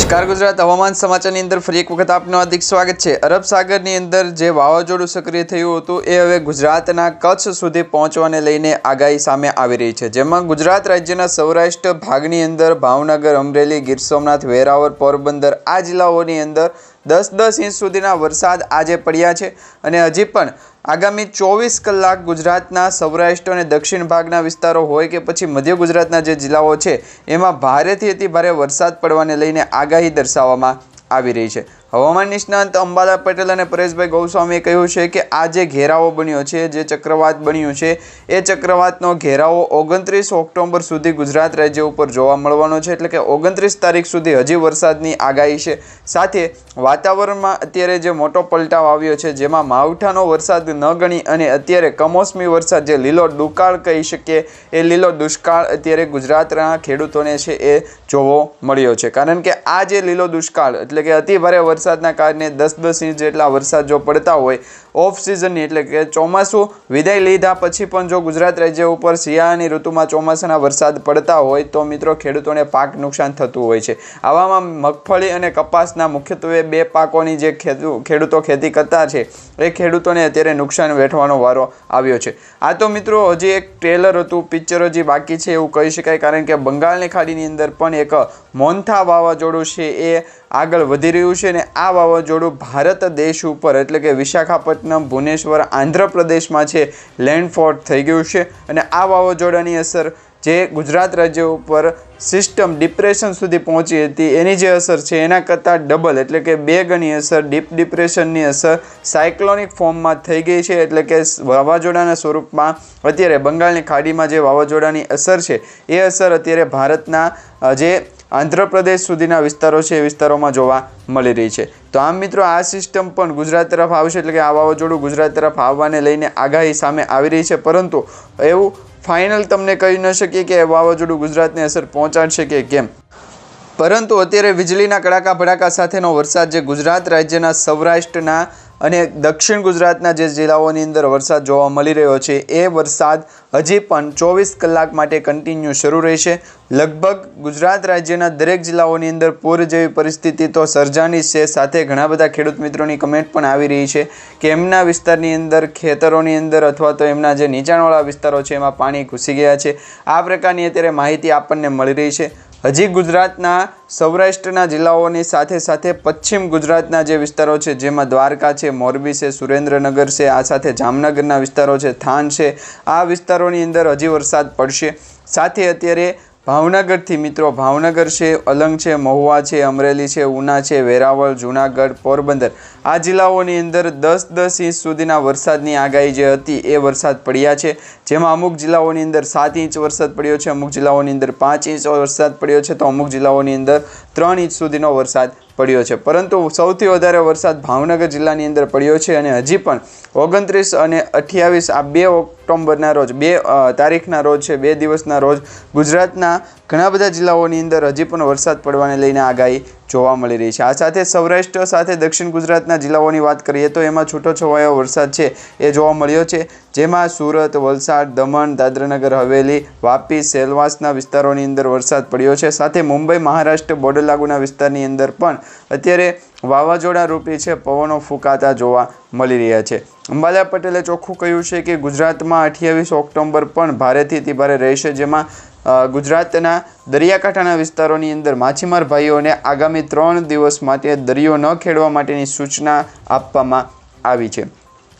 નમસ્કાર ગુજરાત. હવામાન સમાચારની અંદર ફરી એક વખત આપનું હાર્દિક સ્વાગત છે. અરબ સાગરની અંદર જે વાવાઝોડું સક્રિય થયું હતું એ હવે ગુજરાતના કચ્છ સુધી પહોંચવાને લઈને આગાહી સામે આવી રહી છે. જેમાં ગુજરાત રાજ્યના સૌરાષ્ટ્ર ભાગની અંદર, ભાવનગર, અમરેલી, ગીર સોમનાથ, વેરાવળ, પોરબંદર આ જિલ્લાઓની અંદર દસ દસ ઇંચ સુધીના વરસાદ આજે પડ્યા છે અને હજી પણ આગામી ચોવીસ કલાક ગુજરાતના સૌરાષ્ટ્ર અને દક્ષિણ ભાગના વિસ્તારો હોય કે પછી મધ્ય ગુજરાતના જે જિલ્લાઓ છે, એમાં ભારેથી અતિ ભારે વરસાદ પડવાને લઈને આગાહી દર્શાવવામાં આવી રહી છે. હવામાન નિષ્ણાંત અંબાલા પટેલ અને પરેશભાઈ ગૌસ્વામીએ કહ્યું છે કે આ જે ઘેરાવો બન્યો છે, જે ચક્રવાત બન્યું છે, એ ચક્રવાતનો ઘેરાવો ઓગણત્રીસ ઓક્ટોબર સુધી ગુજરાત રાજ્ય ઉપર જોવા મળવાનો છે. એટલે કે ઓગણત્રીસ તારીખ સુધી હજી વરસાદની આગાહી છે. સાથે વાતાવરણમાં અત્યારે જે મોટો પલટાવ આવ્યો છે, જેમાં માવઠાનો વરસાદ ન ગણી અને અત્યારે કમોસમી વરસાદ જે લીલો દુકાળ કહી શકીએ, એ લીલો દુષ્કાળ અત્યારે ગુજરાતના ખેડૂતોને છે એ જોવો મળ્યો છે. કારણ કે આ જે લીલો દુષ્કાળ, એટલે કે અતિ ભારે વરસાદના કારણે દસ દસ ઇંચ જેટલા વરસાદ જો પડતા હોય ઓફ સિઝનની એટલે કે ચોમાસું વિદાય લીધા પછી પણ જો ગુજરાત રાજ્ય ઉપર શિયાળાની ઋતુમાં ચોમાસાના વરસાદ પડતા હોય તો મિત્રો ખેડૂતોને પાક નુકસાન થતું હોય છે. આવામાં મગફળી અને કપાસના મુખ્યત્વે બે પાકોની જે ખેડૂતો ખેતી કરતા છે, એ ખેડૂતોને અત્યારે નુકસાન વેઠવાનો વારો આવ્યો છે. આ તો મિત્રો હજી એક ટ્રેલર હતું, પિક્ચર હજી બાકી છે એવું કહી શકાય, કારણ કે બંગાળની ખાડીની અંદર પણ એક મોન્થા વાવાઝોડું છે એ આગળ વધી રહ્યું છે અને આ વાવાઝોડું ભારત દેશ ઉપર એટલે કે વિશાખાપટ્ટનમ ભુવનેશ્વર આંધ્રપ્રદેશમાં છે. લેન્ડફોર્ટ થઈ ગયું છે અને આ વાવાઝોડાની અસર જે ગુજરાત રાજ્ય ઉપર સિસ્ટમ ડિપ્રેશન સુધી પહોંચી હતી, એની જે અસર છે, એના કરતાં ડબલ એટલે કે બે ગણી અસર, ડીપ ડિપ્રેશનની અસર સાયક્લોનિક ફોર્મમાં થઈ ગઈ છે. એટલે કે વાવાઝોડાના સ્વરૂપમાં અત્યારે બંગાળની ખાડીમાં જે વાવાઝોડાની અસર છે, એ અસર અત્યારે ભારતના જે આંધ્રપ્રદેશ સુધીના વિસ્તારો છે, એ વિસ્તારોમાં જોવા મળી રહી છે. તો આમ મિત્રો, આ સિસ્ટમ પણ ગુજરાત તરફ આવશે એટલે કે આ વાવાઝોડું ગુજરાત તરફ આવવાને લઈને આગાહી સામે આવી રહી છે. પરંતુ એવું ફાઇનલ તમને કહી ન શકીએ કે વાવાઝોડું ગુજરાતને અસર પહોંચાડશે કે કેમ. પરંતુ અત્યારે વીજળીના કડાકા ભડાકા સાથેનો વરસાદ જે ગુજરાત રાજ્યના સૌરાષ્ટ્રના અને દક્ષિણ ગુજરાતના જે જિલ્લાઓની અંદર વરસાદ જોવા મળી રહ્યો છે, એ વરસાદ હજી પણ ચોવીસ કલાક માટે કન્ટિન્યુ શરૂ રહેશે. લગભગ ગુજરાત રાજ્યના દરેક જિલ્લાઓની અંદર પૂર જેવી પરિસ્થિતિ તો સર્જાની છે, સાથે ઘણા બધા ખેડૂત મિત્રોની કમેન્ટ પણ આવી રહી છે કે એમના વિસ્તારની અંદર, ખેતરોની અંદર અથવા તો એમના જે નીચાણવાળા વિસ્તારો છે, એમાં પાણી ઘૂસી ગયા છે. આ પ્રકારની અત્યારે માહિતી આપણને મળી રહી છે. હજી ગુજરાતના સૌરાષ્ટ્રના જિલ્લાઓની સાથે સાથે પશ્ચિમ ગુજરાતના જે વિસ્તારો છે, જેમાં દ્વારકા છે, મોરબી છે, સુરેન્દ્રનગર છે, આ સાથે જામનગરના વિસ્તારો છે, થાન છે, આ વિસ્તારોની અંદર હજી વરસાદ પડશે. સાથે અત્યારે ભાવનગરથી મિત્રો, ભાવનગર છે, અલંગ છે, મહુવા છે, અમરેલી છે, ઉના છે, વેરાવળ, જુનાગઢ, પોરબંદર. આ જિલ્લાઓની અંદર દસ દસ ઇંચ સુધીના વરસાદની આગાહી જે હતી એ વરસાદ પડ્યા છે. જેમાં અમુક જિલ્લાઓની અંદર સાત ઇંચ વરસાદ પડ્યો છે, અમુક જિલ્લાઓની અંદર પાંચ ઇંચ વરસાદ પડ્યો છે. તો અમુક જિલ્લાઓની અંદર ત્રણ ઇંચ સુધીનો વરસાદ પડ્યો છે. પરંતુ સૌથી વધારે વરસાદ ભાવનગર જિલ્લાની અંદર પડ્યો છે અને હજી પણ ઓગણત્રીસ અને અઠ્યાવીસ આ બે ઓક્ટોબરના રોજ, બે તારીખના રોજ છે, બે દિવસના રોજ ગુજરાતના ઘણા બધા જિલ્લાઓની અંદર હજી પણ વરસાદ પડવાને લઈને આગાહી જોવા મળી રહી છે. આ સાથે સૌરાષ્ટ્ર સાથે દક્ષિણ ગુજરાતના જિલ્લાઓની વાત કરીએ તો એમાં છૂટોછવાયો વરસાદ છે એ જોવા મળ્યો છે. જેમાં સુરત, વલસાડ, દમણ, દાદરાનગર, હવેલી, વાપી, સેલવાસના વિસ્તારોની અંદર વરસાદ પડ્યો છે. સાથે મુંબઈ, મહારાષ્ટ્ર બોર્ડર લાગુના વિસ્તારની અંદર પણ અત્યારે વાવાઝોડા રૂપી છે પવનો ફૂંકાતા જોવા મળી રહ્યા છે. અંબાલા પટેલે ચોખ્ખું કહ્યું છે કે ગુજરાતમાં અઠ્યાવીસ ઓક્ટોબર પણ ભારેથી અતિ ભારે રહેશે, જેમાં ગુજરાતના દરિયાકાંઠાના વિસ્તારોની અંદર માછીમાર ભાઈઓને આગામી ત્રણ દિવસ માટે દરિયો ન ખેડવા માટેની સૂચના આપવામાં આવી છે.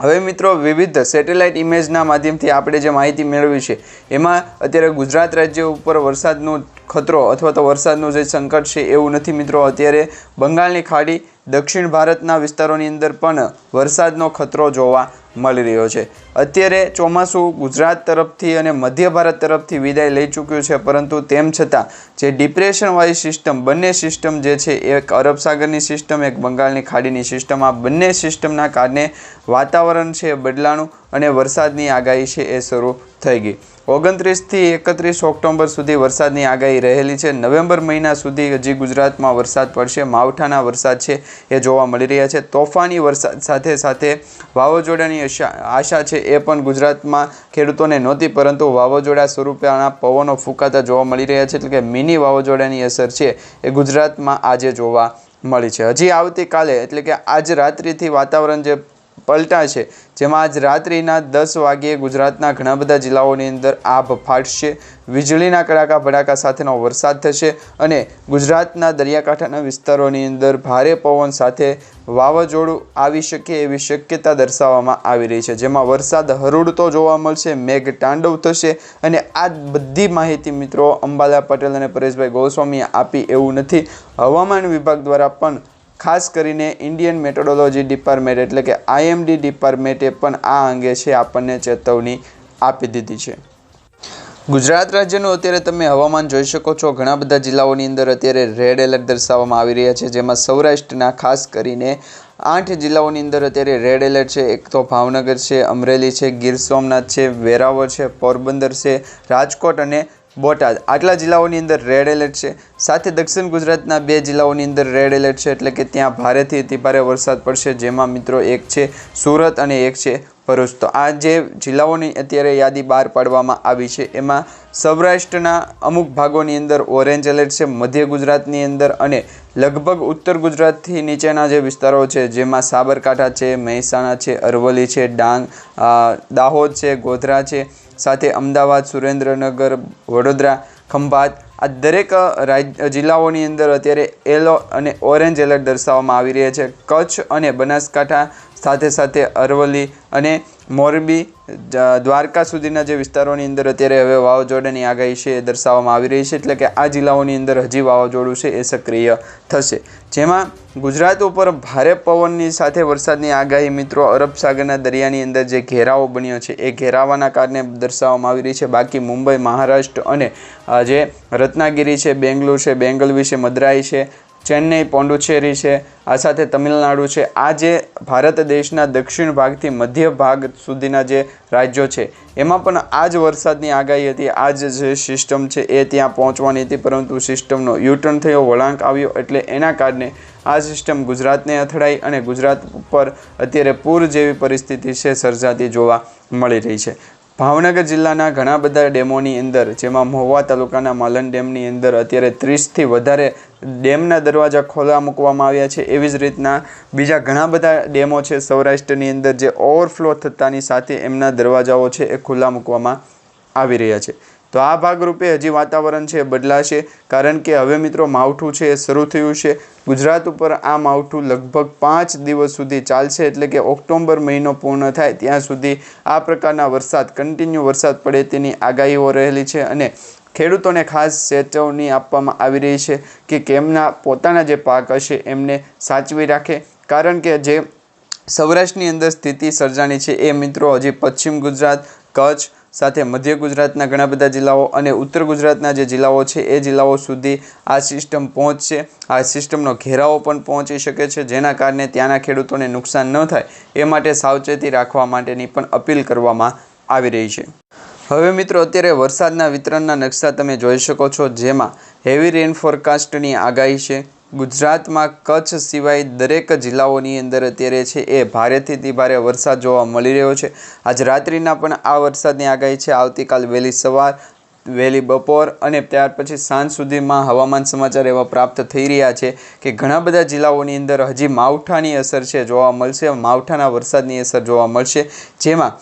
હવે મિત્રો, વિવિધ સેટેલાઇટ ઇમેજના માધ્યમથી આપણે જે માહિતી મેળવી છે, એમાં અત્યારે ગુજરાત રાજ્ય ઉપર વરસાદનો ખતરો અથવા તો વરસાદનું જે સંકટ છે એવું નથી મિત્રો. અત્યારે બંગાળની ખાડી દક્ષિણ ભારતના વિસ્તારોની અંદર પણ વરસાદનો ખતરો જોવા મળી રહ્યો છે. અત્યારે ચોમાસું ગુજરાત તરફથી અને મધ્ય ભારત તરફથી વિદાય લઈ ચૂક્યું છે, પરંતુ તેમ છતાં જે ડિપ્રેશનવાળી સિસ્ટમ, બંને સિસ્ટમ જે છે, એક અરબ સાગરની સિસ્ટમ, એક બંગાળની ખાડીની સિસ્ટમ, આ બંને સિસ્ટમના કારણે વાતાવરણ છે બદલાણું અને વરસાદની આગાહી છે એ શરૂ થઈ ગઈ. ઓગણત્રીસથી એકત્રીસ ઓક્ટોબર સુધી વરસાદની આગાહી રહેલી છે. નવેમ્બર મહિના સુધી હજી ગુજરાતમાં વરસાદ પડશે. માવઠાના વરસાદ છે એ જોવા મળી રહ્યા છે. તોફાની વરસાદ સાથે સાથે વાવાઝોડાની આશા છે એ પણ ગુજરાતમાં ખેડૂતોને નહોતી, પરંતુ વાવાઝોડા સ્વરૂપેના પવનો ફૂંકાતા જોવા મળી રહ્યા છે. એટલે કે મિની વાવાઝોડાની અસર છે એ ગુજરાતમાં આજે જોવા મળી છે. હજી આવતીકાલે, એટલે કે આજ રાત્રિથી વાતાવરણ જે પલટા છે. જેમાં આજ રાત્રિના દસ વાગ્યે ગુજરાતના ઘણા બધા જિલ્લાઓની અંદર આભ ફાટશે. વીજળીના કડાકા ભડાકા સાથેનો વરસાદ થશે અને ગુજરાતના દરિયાકાંઠાના વિસ્તારોની અંદર ભારે પવન સાથે વાવાઝોડું આવી શકે એવી શક્યતા દર્શાવવામાં આવી રહી છે. જેમાં વરસાદ હરુડતો જોવા મળશે, મેઘ તાંડવ થશે અને આ બધી માહિતી મિત્રો અંબાલા પટેલ અને પરેશભાઈ ગોસ્વામીએ આપી એવું નથી. હવામાન વિભાગ દ્વારા પણ ખાસ કરીને ઇન્ડિયન મેટોડોલોજી ડિપાર્ટમેન્ટ એટલે કે આઈએમડી ડિપાર્ટમેન્ટે પણ આ અંગે છે આપણને ચેતવણી આપી દીધી છે. ગુજરાત રાજ્યનું અત્યારે તમે હવામાન જોઈ શકો છો. ઘણા બધા જિલ્લાઓની અંદર અત્યારે રેડ એલર્ટ દર્શાવવામાં આવી રહ્યા છે. જેમાં સૌરાષ્ટ્રના ખાસ કરીને આઠ જિલ્લાઓની અંદર અત્યારે રેડ એલર્ટ છે. એક તો ભાવનગર છે, અમરેલી છે, ગીર સોમનાથ છે, વેરાવળ છે, પોરબંદર છે, રાજકોટ અને બોટાદ. આટલા જિલ્લાઓની અંદર રેડ એલર્ટ છે. સાથે દક્ષિણ ગુજરાતના બે જિલ્લાઓની અંદર રેડ એલર્ટ છે એટલે કે ત્યાં ભારેથી અતિભારે વરસાદ પડશે, જેમાં મિત્રો એક છે સુરત અને એક છે ભરૂચ. તો આ જે જિલ્લાઓની અત્યારે યાદી બહાર પાડવામાં આવી છે, એમાં સૌરાષ્ટ્રના અમુક ભાગોની અંદર ઓરેન્જ એલર્ટ છે, મધ્ય ગુજરાતની અંદર અને લગભગ ઉત્તર ગુજરાતથી નીચેના જે વિસ્તારો છે, જેમાં સાબરકાંઠા છે, મહેસાણા છે, અરવલ્લી છે, ડાંગ દાહોદ છે, ગોધરા છે સાથે અમદાવાદ, સુરેન્દ્રનગર, વડોદરા, ખંભાત આ દરેક રાજ જિલ્લાઓની અંદર અત્યારે યલો અને ઓરેન્જ એલર્ટ દર્શાવવામાં આવી રહ્યા છે. કચ્છ અને બનાસકાંઠા સાથે સાથે અરવલ્લી અને મોરબી દ્વારકા સુધીના જે વિસ્તારોની અંદર અત્યારે હવે વાવાઝોડાની આગાહી છે એ દર્શાવવામાં આવી રહી છે, એટલે કે આ જિલ્લાઓની અંદર હજી વાવાઝોડું છે એ સક્રિય થશે. જેમાં ગુજરાત ઉપર ભારે પવનની સાથે વરસાદની આગાહી મિત્રો અરબ સાગરના દરિયાની અંદર જે ઘેરાવો બન્યો છે, એ ઘેરાવાના કારણે દર્શાવવામાં આવી રહી છે. બાકી મુંબઈ, મહારાષ્ટ્ર અને જે રત્નાગીરી છે, બેંગ્લોર છે બેંગલવી છે મદરાઈ છે ચેન્નઈ પોંડુચેરી છે, આ સાથે તમિલનાડુ છે. આ જે ભારત દેશના દક્ષિણ ભાગથી મધ્ય ભાગ સુધીના જે રાજ્યો છે, એમાં પણ આ જ વરસાદની આગાહી હતી. આ જ જે સિસ્ટમ છે, એ ત્યાં પહોંચવાની હતી, પરંતુ સિસ્ટમનો યુટર્ન થયો, વળાંક આવ્યો, એટલે એના કારણે આ સિસ્ટમ ગુજરાતને અથડાઈ અને ગુજરાત ઉપર અત્યારે પૂર જેવી પરિસ્થિતિ છે, સર્જાતી જોવા મળી રહી છે. ભાવનગર જિલ્લાના ઘણા બધા ડેમોની અંદર, જેમાં મહુવા તાલુકાના માલન ડેમની અંદર અત્યારે ત્રીસથી વધારે ડેમના દરવાજા ખોલા મૂકવામાં આવ્યા છે. એવી જ રીતના બીજા ઘણા બધા ડેમો છે સૌરાષ્ટ્રની અંદર, જે ઓવરફ્લો થતાની સાથે એમના દરવાજાઓ છે એ ખુલ્લા મૂકવામાં આવી રહ્યા છે. તો આ ભાગરૂપે હજી વાતાવરણ છે બદલાશે. કારણ કે હવે મિત્રો માવઠું છે એ શરૂ થયું છે. ગુજરાત ઉપર આ માવઠું લગભગ પાંચ દિવસ સુધી ચાલશે એટલે કે ઓક્ટોબર મહિનો પૂર્ણ થાય ત્યાં સુધી આ પ્રકારના વરસાદ કન્ટિન્યુ વરસાદ પડે તેની આગાહીઓ રહેલી છે અને ખેડૂતોને ખાસ ચેતવણી આપવામાં આવી રહી છે કે કેમના પોતાના જે પાક હશે એમને સાચવી રાખે. કારણ કે જે સૌરાષ્ટ્રની અંદર સ્થિતિ સર્જાણી છે એ મિત્રો હજી પશ્ચિમ ગુજરાત, કચ્છ સાથે મધ્ય ગુજરાતના ઘણા બધા જિલ્લાઓ અને ઉત્તર ગુજરાતના જે જિલ્લાઓ છે, એ જિલ્લાઓ સુધી આ સિસ્ટમ પહોંચશે. આ સિસ્ટમનો ઘેરાવો પણ પહોંચી શકે છે, જેના કારણે ત્યાંના ખેડૂતોને નુકસાન ન થાય, એ માટે સાવચેતી રાખવા માટેની પણ અપીલ કરવામાં આવી રહી છે. હવે મિત્રો, અત્યારે વરસાદના વિતરણના નકશા તમે જોઈ શકો છો, જેમાં હેવી રેન ફોરકાસ્ટની આગાહી છે. ગુજરાતમાં કચ્છ સિવાય દરેક જિલ્લાઓની અંદર અત્યારે છે એ ભારેથી અતિ ભારે વરસાદ જોવા મળી રહ્યો છે. આજ રાત્રિના પણ આ વરસાદની આગાહી છે. આવતીકાલ વહેલી સવાર, વહેલી બપોર અને ત્યાર પછી સાંજ સુધીમાં હવામાન સમાચાર એવા પ્રાપ્ત થઈ રહ્યા છે કે ઘણા બધા જિલ્લાઓની અંદર હજી માવઠાની અસર છે, જોવા મળશે. માવઠાના વરસાદની અસર જોવા મળશે. જેમાં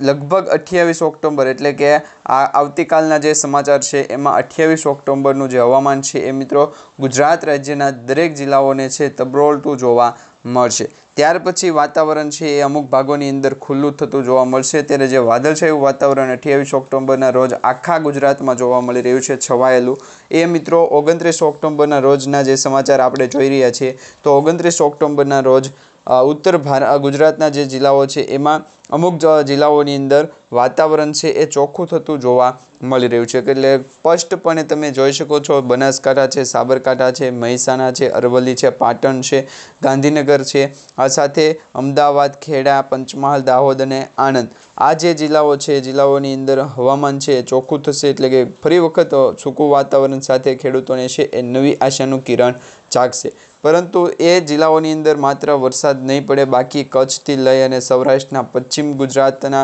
લગભગ અઠ્યાવીસ ઓક્ટોબર એટલે કે આ આવતીકાલના જે સમાચાર છે, એમાં અઠ્યાવીસ ઓક્ટોબરનું જે હવામાન છે એ મિત્રો ગુજરાત રાજ્યના દરેક જિલ્લાઓને છે તબરોળતું જોવા મળશે. ત્યાર પછી વાતાવરણ છે એ અમુક ભાગોની અંદર ખુલ્લું થતું જોવા મળશે. ત્યારે જે વાદળછાયું વાતાવરણ અઠ્યાવીસ ઓક્ટોબરના રોજ આખા ગુજરાતમાં જોવા મળી રહ્યું છે, છવાયેલું. એ મિત્રો ઓગણત્રીસ ઓક્ટોબરના રોજના જે સમાચાર આપણે જોઈ રહ્યા છીએ, તો ઓગણત્રીસ ઓક્ટોબરના રોજ ઉત્તર ગુજરાતના જે જિલ્લાઓ છે, એમાં અમુક જિલ્લાઓની અંદર વાતાવરણ છે એ ચોખ્ખું થતું જોવા મળી રહ્યું છે. એટલે સ્પષ્ટપણે તમે જોઈ શકો છો, બનાસકાંઠા છે, સાબરકાંઠા છે, મહેસાણા છે, અરવલ્લી છે, પાટણ છે, ગાંધીનગર છે, આ સાથે અમદાવાદ, ખેડા, પંચમહાલ, દાહોદ અને આણંદ. આ જે જિલ્લાઓ છે જિલ્લાઓની અંદર હવામાન છે એ ચોખ્ખું થશે એટલે કે ફરી વખત સૂકું વાતાવરણ સાથે ખેડૂતોને છે એ નવી આશાનું કિરણ જાગશે. પરંતુ એ જિલ્લાઓની અંદર માત્ર વરસાદ નહીં પડે, બાકી કચ્છથી લઈ અને સૌરાષ્ટ્રના પશ્ચિમ ગુજરાતના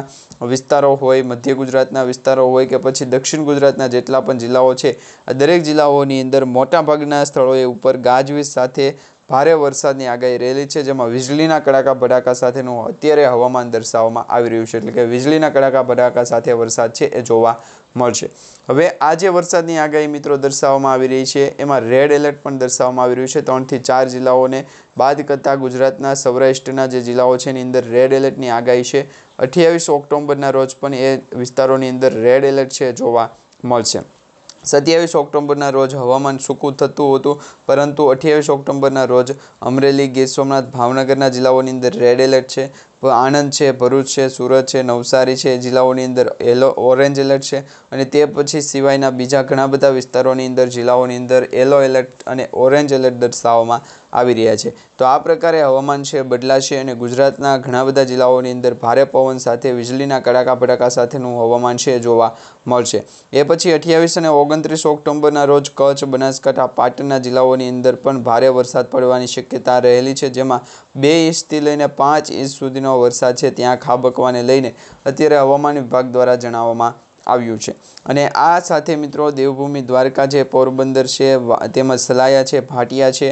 વિસ્તારો હોય, મધ્ય ગુજરાતના વિસ્તારો હોય કે પછી દક્ષિણ ગુજરાતના જેટલા પણ જિલ્લાઓ છે, આ દરેક જિલ્લાઓની અંદર મોટાભાગના સ્થળોએ ઉપર ગાજવીજ સાથે ભારે વરસાદની આગાહી રહેલી છે, જેમાં વીજળીના કડાકા ભડાકા સાથેનું અત્યારે હવામાન દર્શાવવામાં આવી રહ્યું છે, એટલે કે વીજળીના કડાકા ભડાકા સાથે વરસાદ છે એ જોવા મળશે. હવે આ જે વરસાદની આગાહી મિત્રો દર્શાવવામાં આવી રહી છે, એમાં રેડ એલર્ટ પણ દર્શાવવામાં આવી રહ્યું છે. ત્રણથી ચાર જિલ્લાઓને બાદ કરતાં ગુજરાતના સૌરાષ્ટ્રના જે જિલ્લાઓ છે, એની અંદર રેડ એલર્ટની આગાહી છે. અઠ્યાવીસ ઓક્ટોબરના રોજ પણ એ વિસ્તારોની અંદર રેડ એલર્ટ છે જોવા મળશે. સત્યાવીસ ઓક્ટોબરના રોજ હવામાન સૂકું થતું હતું, પરંતુ અઠ્યાવીસ ઓક્ટોબરના રોજ અમરેલી ગીર સોમનાથ ભાવનગરના જિલ્લાઓની અંદર રેડ એલર્ટ છે. આણંદ છે, ભરૂચ છે, સુરત છે, નવસારી છે જિલ્લાઓની અંદર યલો, ઓરેન્જ એલર્ટ છે અને તે પછી સિવાયના બીજા ઘણા બધા વિસ્તારોની અંદર, જિલ્લાઓની અંદર યલો એલર્ટ અને ઓરેન્જ એલર્ટ દર્શાવવામાં આવી રહ્યા છે. તો આ પ્રકારે હવામાન છે, બદલાશે અને ગુજરાતના ઘણા બધા જિલ્લાઓની અંદર ભારે પવન સાથે, વીજળીના કડાકા ભડાકા સાથેનું હવામાન છે, જોવા મળશે. એ પછી અઠ્યાવીસ અને ઓગણત્રીસ ઓક્ટોબરના રોજ કચ્છ, બનાસકાંઠા, પાટણના જિલ્લાઓની અંદર પણ ભારે વરસાદ પડવાની શક્યતા રહેલી છે, જેમાં બે ઇંચથી લઈને પાંચ ઇંચ સુધીનો વરસાદ છે. ત્યાં ખાબકવાને લઈને અત્યારે હવામાન વિભાગ દ્વારા જણાવવામાં આવ્યું છે. અને આ સાથે મિત્રો દેવભૂમિ દ્વારકા છે, પોરબંદર છે તેમજ સલાયા છે, ભાટિયા છે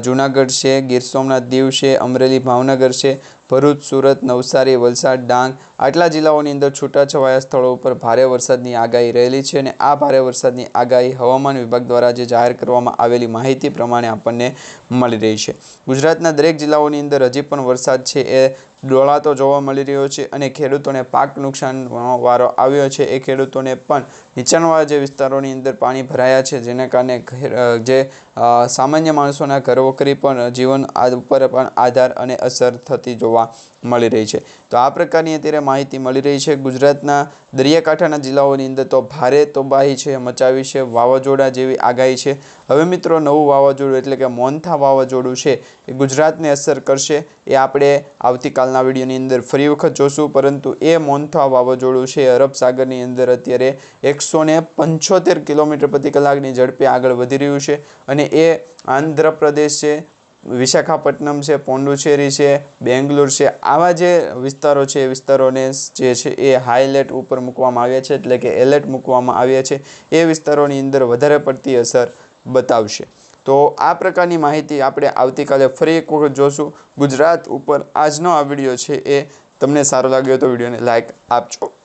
જુનાગઢ છે, ગીર સોમનાથ દીવ છે, અમરેલી ભાવનગર છે, ભરૂચ, સુરત, નવસારી, વલસાડ, ડાંગ આટલા જિલ્લાઓની અંદર છૂટાછવાયા સ્થળો ઉપર ભારે વરસાદની આગાહી રહેલી છે અને આ ભારે વરસાદની આગાહી હવામાન વિભાગ દ્વારા જે જાહેર કરવામાં આવેલી માહિતી પ્રમાણે આપણને મળી રહી છે. ગુજરાતના દરેક જિલ્લાઓની અંદર હજી પણ વરસાદ છે એ ડોળાતો જોવા મળી રહ્યો છે અને ખેડૂતોને પાક નુકસાન વારો આવ્યો છે. એ ખેડૂતોને પણ નીચાણવાળા જે વિસ્તારોની અંદર પાણી ભરાયા છે, જેના કારણે જે સામાન્ય માણસોના ઘરવકરી પણ જીવન ઉપર પણ આધાર અને અસર થતી જોવા મળી રહી છે. તો આ પ્રકારની અત્યારે માહિતી મળી રહી છે. ગુજરાતના દરિયાકાંઠાના જિલ્લાઓની અંદર તો ભારે તબાહી છે, મચાવી છે, વાવાઝોડા જેવી આગાહી છે. હવે મિત્રો નવું વાવાઝોડું એટલે કે મોન્થા વાવાઝોડું છે એ ગુજરાતને અસર કરશે એ આપણે આવતીકાલના વિડીયોની અંદર ફરી વખત જોશું. પરંતુ એ મોન્થા વાવાઝોડું છે અરબ સાગરની અંદર અત્યારે એકસો પંચોતેર કિલોમીટર પ્રતિ કલાકની ઝડપે આગળ વધી રહ્યું છે અને એ આંધ્રપ્રદેશ છે, વિશાખાપટ્ટનમ છે પોંડુચેરી છે, બેંગ્લોર છે. આવા જે વિસ્તારો છે, એ વિસ્તારોને જે છે એ હાઈ ઉપર મૂકવામાં આવ્યા છે, એટલે કે એલર્ટ મૂકવામાં આવ્યા છે. એ વિસ્તારોની અંદર વધારે પડતી અસર બતાવશે. તો આ પ્રકારની માહિતી આપણે આવતીકાલે ફરી એક વખત જોશું. ગુજરાત ઉપર આજનો આ વીડિયો છે એ. તમને સારો લાગ્યો તો વિડીયોને લાઈક આપજો.